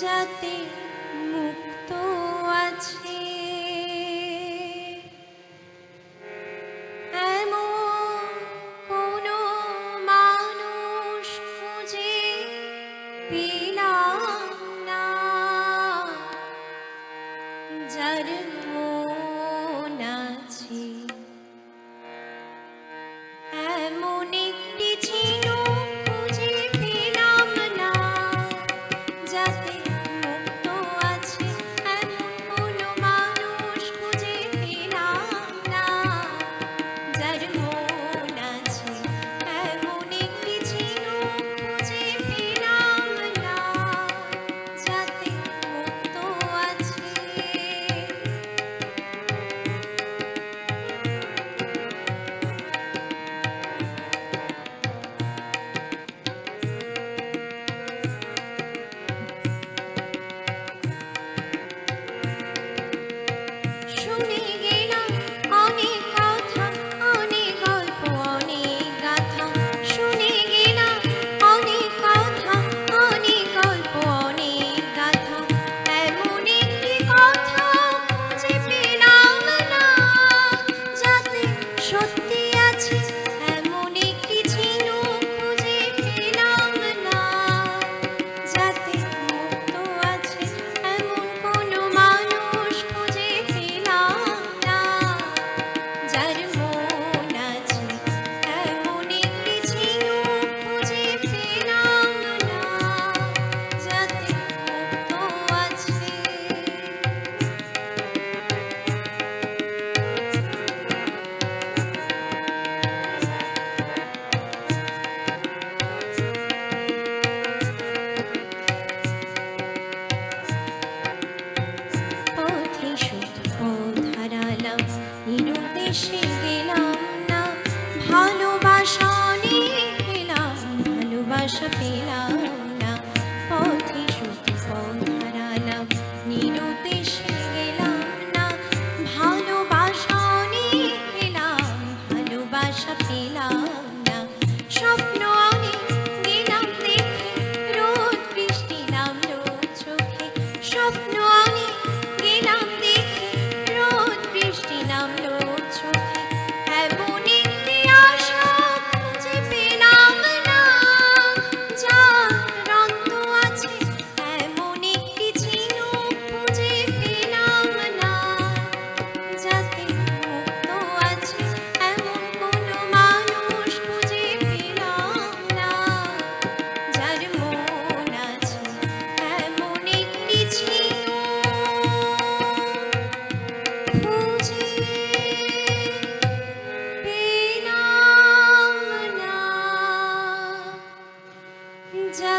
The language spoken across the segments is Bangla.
যাতে মুক্ত আছে। এমন কোনো মানুষ খুঁজে পেলাম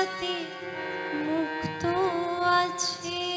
সাথে মুক্ত আছে।